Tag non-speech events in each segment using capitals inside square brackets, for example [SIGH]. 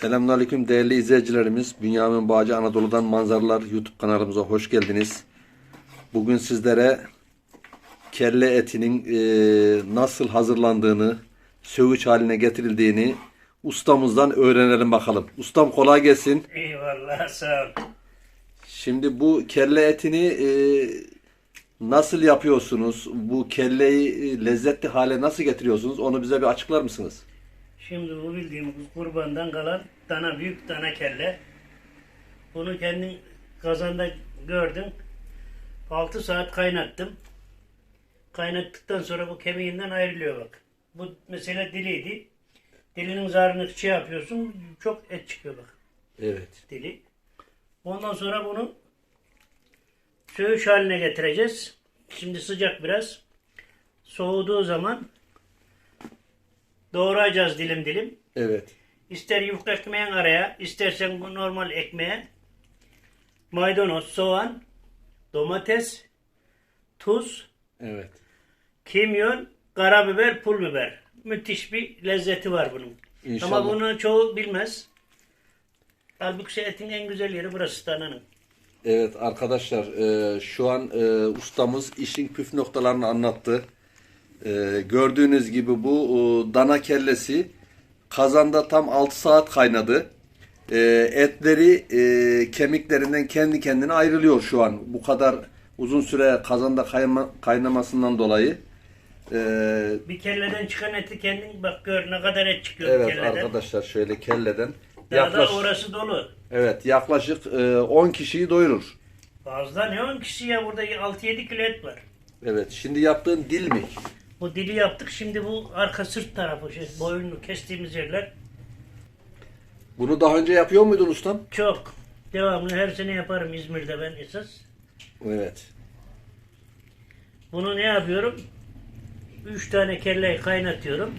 Selamünaleyküm değerli izleyicilerimiz. Bünyamin Bağcı Anadolu'dan Manzaralar YouTube kanalımıza hoş geldiniz. Bugün sizlere kelle etinin e, nasıl hazırlandığını, söğüç haline getirildiğini ustamızdan öğrenelim bakalım. Ustam kolay gelsin. Eyvallah sağ ol. Şimdi bu kelle etini e, nasıl yapıyorsunuz? Bu kelleyi e, lezzetli hale nasıl getiriyorsunuz? Onu bize bir açıklar mısınız? Şimdi bu bildiğimiz kurbandan kalan dana büyük dana kelle. Bunu kendin kazanda gördün. 6 saat kaynattım. Kaynattıktan sonra bu kemiğinden ayrılıyor bak. Bu mesela diliydi. Dilinin zarını şey yapıyorsun. Çok et çıkıyor bak Evet. dili. Ondan sonra bunu söğüş haline getireceğiz. Şimdi sıcak biraz. Soğuduğu zaman doğrayacağız dilim dilim. Evet. İster yufka ekmeğin araya, istersen bu normal ekmeğe maydanoz, soğan, domates, tuz, Evet. kimyon, karabiber, pul biber. Müthiş bir lezzeti var bunun. İnşallah. Ama bunu çoğu bilmez. Halbuki etin en güzel yeri burası dananın. Evet arkadaşlar e, şu an e, ustamız işin püf noktalarını anlattı. E, gördüğünüz gibi bu e, dana kellesi kazanda tam 6 saat kaynadı. E, etleri e, kemiklerinden kendi kendine ayrılıyor şu an. Bu kadar uzun süre kazanda kayma, kaynamasından dolayı. E, Bir kelleden çıkan eti kendin bak gör ne kadar et çıkıyor evet kelleden. arkadaşlar şöyle kelleden Daha da orası dolu. evet yaklaşık e, 10 kişiyi doyurur. Fazla ne 10 kişi ya burada 6-7 kilo et var. Evet şimdi yaptığın dil mi? Bu dili yaptık şimdi bu arka sırt tarafı şey, boynunu kestiğimiz yerler Bunu daha önce yapıyor muydun ustam? çok. Devamlı her sene yaparım İzmir'de ben esas. Evet. Bunu ne yapıyorum? 3 tane kelleyi kaynatıyorum.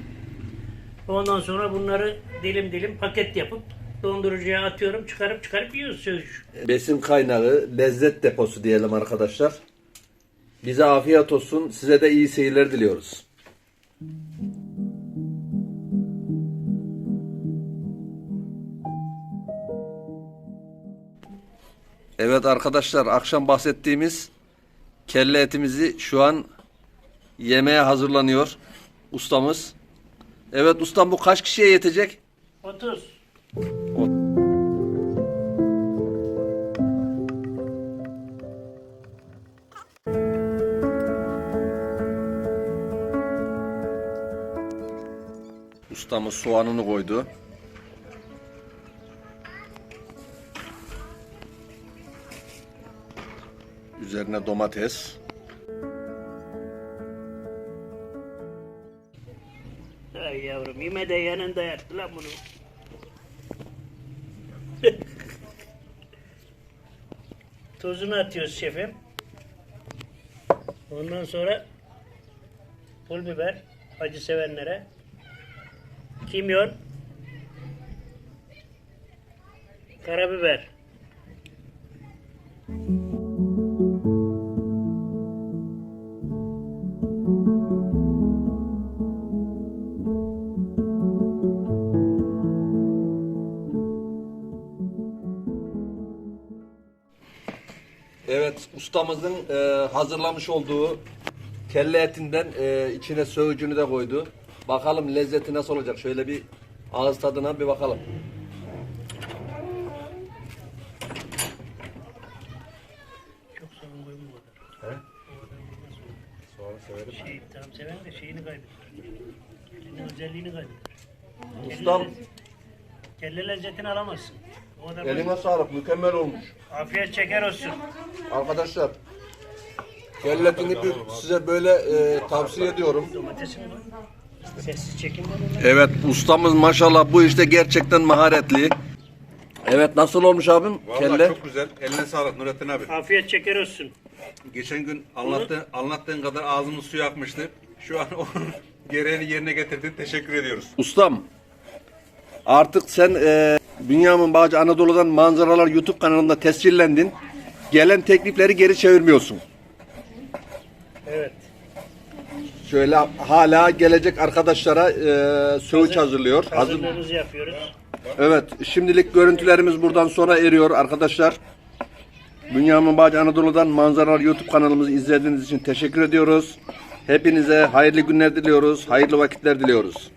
Ondan sonra bunları dilim dilim paket yapıp dondurucuya atıyorum. Çıkarıp çıkarıp yiyoruz. Besin kaynağı, lezzet deposu diyelim arkadaşlar. Bize afiyet olsun. Size de iyi seyirler diliyoruz. Evet arkadaşlar akşam bahsettiğimiz kelle etimizi şu an yemeğe hazırlanıyor ustamız. Evet ustam bu kaç kişiye yetecek? 30. Ustamız soğanını koydu. Üzerine domates. Ay yavrum yeme de yanında yattı lan bunu. [LAUGHS] Tuzunu atıyoruz şefim. Ondan sonra pul biber acı sevenlere. Kimyon. Karabiber. Evet ustamızın e, hazırlamış olduğu kelle etinden e, içine söğücünü de koydu. Bakalım lezzeti nasıl olacak. Şöyle bir ağız tadına bir bakalım. Çok sorun koyma o kadar. He? Soğanı severim. Şey, tamam seven de şeyini kaybeder. Kellenin özelliğini kaybeder. Ustam Kelle lezzetini alamazsın. O eline sağlık. Mükemmel olmuş. Afiyet şeker olsun. Arkadaşlar kelle etini bir- size böyle e, tavsiye ediyorum. Domatesin mi? Sessiz çekim. Evet ustamız maşallah bu işte gerçekten maharetli. Evet nasıl olmuş abim? Vallahi Kelle. çok güzel. Eline sağlık Nurettin abi. Afiyet şeker olsun. Geçen gün anlattığın, anlattığın kadar ağzımız suyu akmıştı. Şu an onun [LAUGHS] gereğini yerine getirdin. Teşekkür ediyoruz. Ustam artık sen e, Bünyamin Bağcı Anadolu'dan Manzaralar YouTube kanalında tescillendin. Gelen teklifleri geri çevirmiyorsun. Evet. Şöyle hala gelecek arkadaşlara e, söğüç hazırlıyor. Hazır, Hazırlığımızı yapıyoruz. Evet, şimdilik görüntülerimiz buradan sona eriyor arkadaşlar. Bünyamin Bağcı Anadolu'dan Manzaralar YouTube kanalımızı izlediğiniz için teşekkür ediyoruz. Hepinize hayırlı günler diliyoruz, hayırlı vakitler diliyoruz.